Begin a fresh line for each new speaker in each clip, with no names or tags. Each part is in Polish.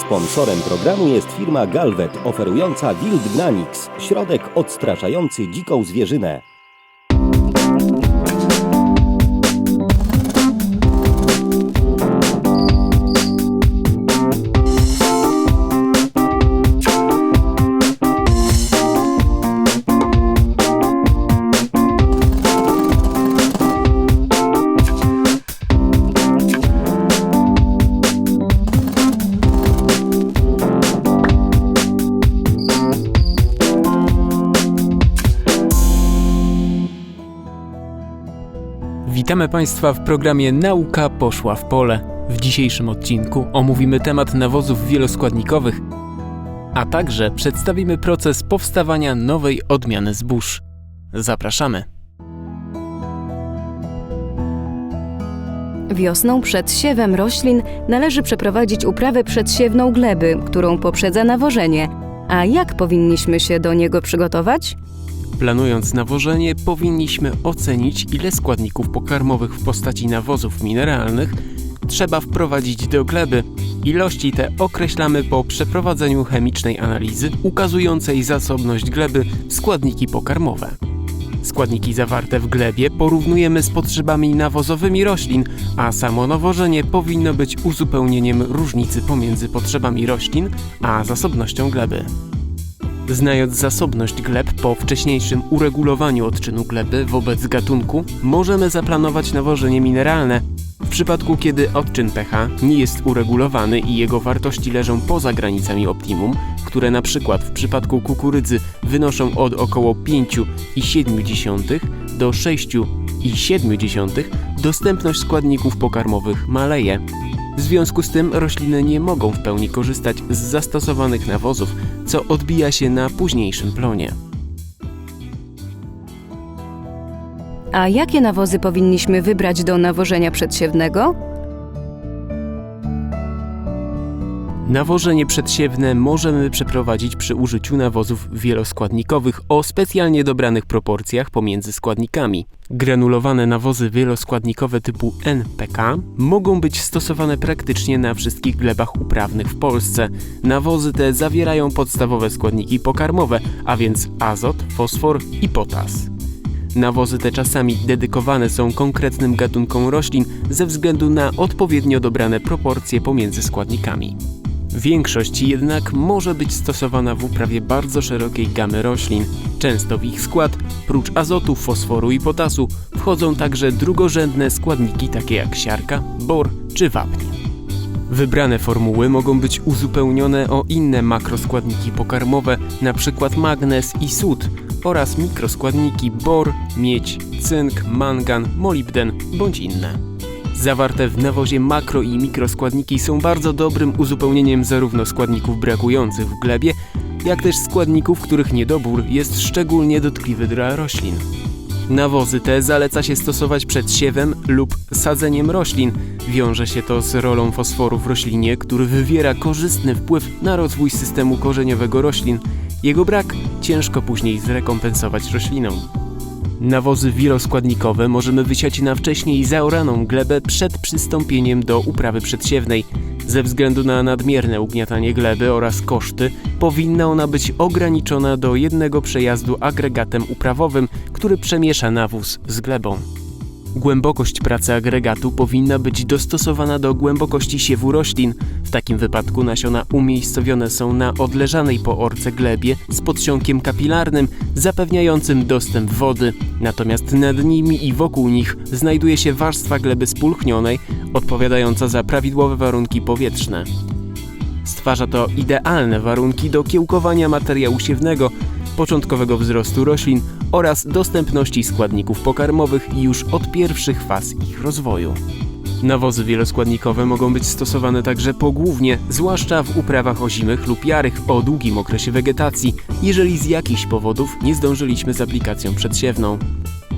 Sponsorem programu jest firma Galvet oferująca Wildgnanix, środek odstraszający dziką zwierzynę.
Witamy Państwa w programie Nauka poszła w pole. W dzisiejszym odcinku omówimy temat nawozów wieloskładnikowych, a także przedstawimy proces powstawania nowej odmiany zbóż. Zapraszamy.
Wiosną przed siewem roślin należy przeprowadzić uprawę przedsiewną gleby, którą poprzedza nawożenie. A jak powinniśmy się do niego przygotować?
Planując nawożenie, powinniśmy ocenić, ile składników pokarmowych w postaci nawozów mineralnych trzeba wprowadzić do gleby. Ilości te określamy po przeprowadzeniu chemicznej analizy ukazującej zasobność gleby w składniki pokarmowe. Składniki zawarte w glebie porównujemy z potrzebami nawozowymi roślin, a samo nawożenie powinno być uzupełnieniem różnicy pomiędzy potrzebami roślin a zasobnością gleby. Znając zasobność gleb po wcześniejszym uregulowaniu odczynu gleby wobec gatunku, możemy zaplanować nawożenie mineralne. W przypadku, kiedy odczyn pH nie jest uregulowany i jego wartości leżą poza granicami optimum, które na przykład w przypadku kukurydzy wynoszą od około 5,7 do 6,7, dostępność składników pokarmowych maleje. W związku z tym rośliny nie mogą w pełni korzystać z zastosowanych nawozów, co odbija się na późniejszym plonie.
A jakie nawozy powinniśmy wybrać do nawożenia przedsiewnego?
Nawożenie przedsiewne możemy przeprowadzić przy użyciu nawozów wieloskładnikowych o specjalnie dobranych proporcjach pomiędzy składnikami. Granulowane nawozy wieloskładnikowe typu NPK mogą być stosowane praktycznie na wszystkich glebach uprawnych w Polsce. Nawozy te zawierają podstawowe składniki pokarmowe, a więc azot, fosfor i potas. Nawozy te czasami dedykowane są konkretnym gatunkom roślin ze względu na odpowiednio dobrane proporcje pomiędzy składnikami. Większość jednak może być stosowana w uprawie bardzo szerokiej gamy roślin. Często w ich skład, prócz azotu, fosforu i potasu, wchodzą także drugorzędne składniki takie jak siarka, bor czy wapń. Wybrane formuły mogą być uzupełnione o inne makroskładniki pokarmowe, np. magnez i sód, oraz mikroskładniki bor, miedź, cynk, mangan, molibden bądź inne. Zawarte w nawozie makro i mikroskładniki są bardzo dobrym uzupełnieniem zarówno składników brakujących w glebie, jak też składników, których niedobór jest szczególnie dotkliwy dla roślin. Nawozy te zaleca się stosować przed siewem lub sadzeniem roślin. Wiąże się to z rolą fosforu w roślinie, który wywiera korzystny wpływ na rozwój systemu korzeniowego roślin. Jego brak ciężko później zrekompensować roślinom. Nawozy wieloskładnikowe możemy wysiać na wcześniej zaoraną glebę przed przystąpieniem do uprawy przedsiewnej. Ze względu na nadmierne ugniatanie gleby oraz koszty, powinna ona być ograniczona do jednego przejazdu agregatem uprawowym, który przemiesza nawóz z glebą. Głębokość pracy agregatu powinna być dostosowana do głębokości siewu roślin. W takim wypadku nasiona umiejscowione są na odleżanej po orce glebie z podsiąkiem kapilarnym zapewniającym dostęp wody, natomiast nad nimi i wokół nich znajduje się warstwa gleby spulchnionej odpowiadająca za prawidłowe warunki powietrzne. Stwarza to idealne warunki do kiełkowania materiału siewnego, początkowego wzrostu roślin oraz dostępności składników pokarmowych już od pierwszych faz ich rozwoju. Nawozy wieloskładnikowe mogą być stosowane także pogłównie, zwłaszcza w uprawach ozimych lub jarych o długim okresie wegetacji, jeżeli z jakichś powodów nie zdążyliśmy z aplikacją przedsiewną.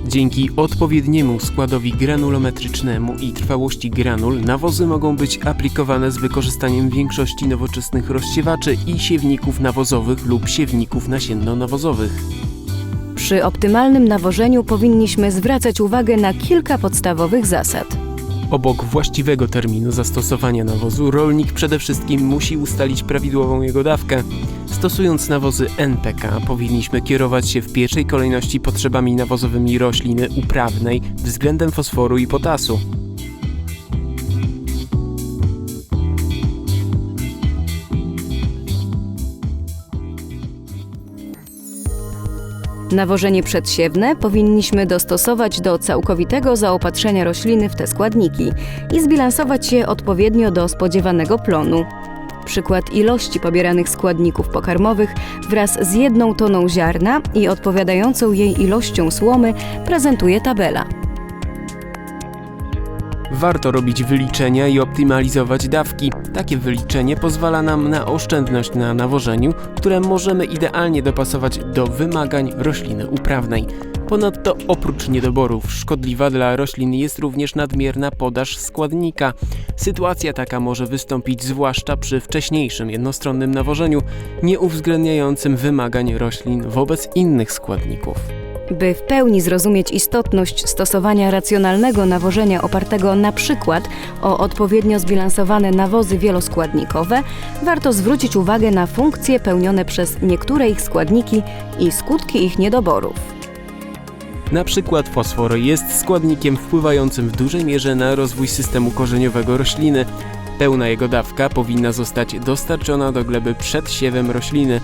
Dzięki odpowiedniemu składowi granulometrycznemu i trwałości granul nawozy mogą być aplikowane z wykorzystaniem większości nowoczesnych rozsiewaczy i siewników nawozowych lub siewników nasienno-nawozowych.
Przy optymalnym nawożeniu powinniśmy zwracać uwagę na kilka podstawowych zasad.
Obok właściwego terminu zastosowania nawozu, rolnik przede wszystkim musi ustalić prawidłową jego dawkę. Stosując nawozy NPK, powinniśmy kierować się w pierwszej kolejności potrzebami nawozowymi rośliny uprawnej względem fosforu i potasu.
Nawożenie przedsiewne powinniśmy dostosować do całkowitego zaopatrzenia rośliny w te składniki i zbilansować je odpowiednio do spodziewanego plonu. Przykład ilości pobieranych składników pokarmowych wraz z jedną toną ziarna i odpowiadającą jej ilością słomy prezentuje tabela.
Warto robić wyliczenia i optymalizować dawki. Takie wyliczenie pozwala nam na oszczędność na nawożeniu, które możemy idealnie dopasować do wymagań rośliny uprawnej. Ponadto oprócz niedoborów szkodliwa dla roślin jest również nadmierna podaż składnika. Sytuacja taka może wystąpić zwłaszcza przy wcześniejszym jednostronnym nawożeniu, nie uwzględniającym wymagań roślin wobec innych składników.
By w pełni zrozumieć istotność stosowania racjonalnego nawożenia opartego na przykład o odpowiednio zbilansowane nawozy wieloskładnikowe, warto zwrócić uwagę na funkcje pełnione przez niektóre ich składniki i skutki ich niedoborów.
Na przykład fosfor jest składnikiem wpływającym w dużej mierze na rozwój systemu korzeniowego rośliny. Pełna jego dawka powinna zostać dostarczona do gleby przed siewem rośliny.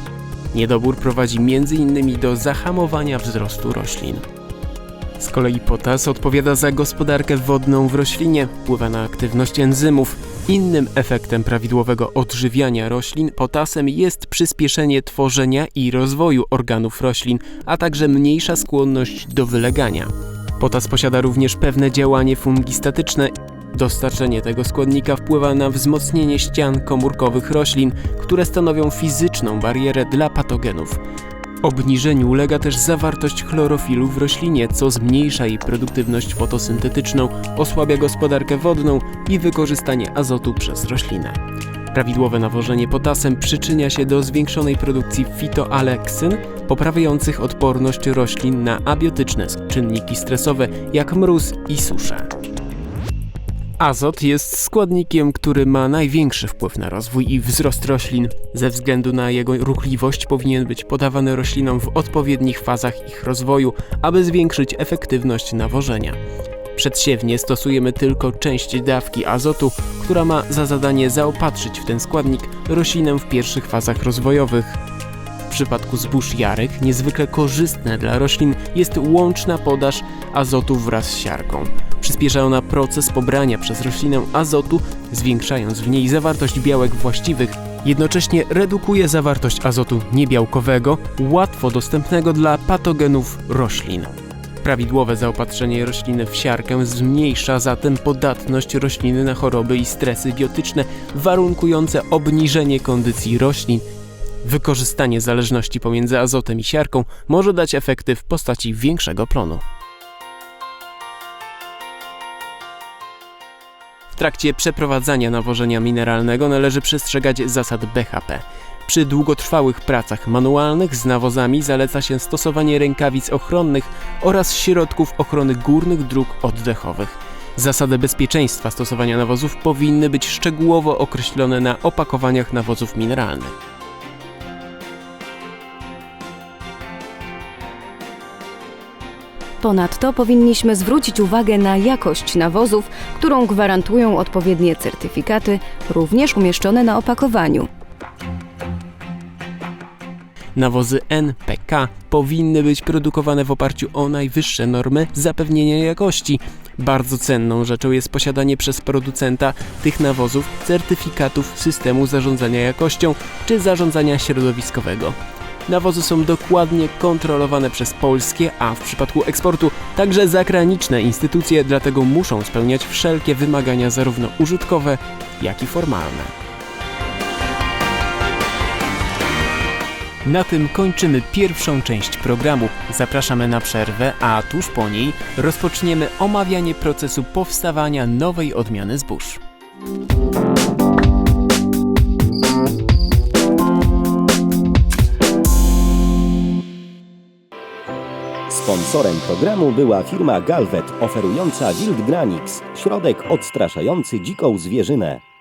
Niedobór prowadzi m.in. do zahamowania wzrostu roślin. Z kolei potas odpowiada za gospodarkę wodną w roślinie, wpływa na aktywność enzymów. Innym efektem prawidłowego odżywiania roślin potasem jest przyspieszenie tworzenia i rozwoju organów roślin, a także mniejsza skłonność do wylegania. Potas posiada również pewne działanie fungistatyczne. Dostarczenie tego składnika wpływa na wzmocnienie ścian komórkowych roślin, które stanowią fizyczną barierę dla patogenów. Obniżeniu ulega też zawartość chlorofilu w roślinie, co zmniejsza jej produktywność fotosyntetyczną, osłabia gospodarkę wodną i wykorzystanie azotu przez roślinę. Prawidłowe nawożenie potasem przyczynia się do zwiększonej produkcji fitoaleksyn, poprawiających odporność roślin na abiotyczne czynniki stresowe, jak mróz i suszę. Azot jest składnikiem, który ma największy wpływ na rozwój i wzrost roślin. Ze względu na jego ruchliwość powinien być podawany roślinom w odpowiednich fazach ich rozwoju, aby zwiększyć efektywność nawożenia. Przedsiewnie stosujemy tylko część dawki azotu, która ma za zadanie zaopatrzyć w ten składnik roślinę w pierwszych fazach rozwojowych. W przypadku zbóż jarek niezwykle korzystne dla roślin jest łączna podaż azotu wraz z siarką. Przyspiesza ona proces pobrania przez roślinę azotu, zwiększając w niej zawartość białek właściwych. Jednocześnie redukuje zawartość azotu niebiałkowego, łatwo dostępnego dla patogenów roślin. Prawidłowe zaopatrzenie rośliny w siarkę zmniejsza zatem podatność rośliny na choroby i stresy biotyczne, warunkujące obniżenie kondycji roślin. Wykorzystanie zależności pomiędzy azotem i siarką może dać efekty w postaci większego plonu. W trakcie przeprowadzania nawożenia mineralnego należy przestrzegać zasad BHP. Przy długotrwałych pracach manualnych z nawozami zaleca się stosowanie rękawic ochronnych oraz środków ochrony górnych dróg oddechowych. Zasady bezpieczeństwa stosowania nawozów powinny być szczegółowo określone na opakowaniach nawozów mineralnych.
Ponadto powinniśmy zwrócić uwagę na jakość nawozów, którą gwarantują odpowiednie certyfikaty, również umieszczone na opakowaniu.
Nawozy NPK powinny być produkowane w oparciu o najwyższe normy zapewnienia jakości. Bardzo cenną rzeczą jest posiadanie przez producenta tych nawozów certyfikatów systemu zarządzania jakością czy zarządzania środowiskowego. Nawozy są dokładnie kontrolowane przez polskie, a w przypadku eksportu także zagraniczne instytucje, dlatego muszą spełniać wszelkie wymagania zarówno użytkowe, jak i formalne. Na tym kończymy pierwszą część programu. Zapraszamy na przerwę, a tuż po niej rozpoczniemy omawianie procesu powstawania nowej odmiany zbóż.
Sponsorem programu była firma Galvet oferująca Wildgranix, środek odstraszający dziką zwierzynę.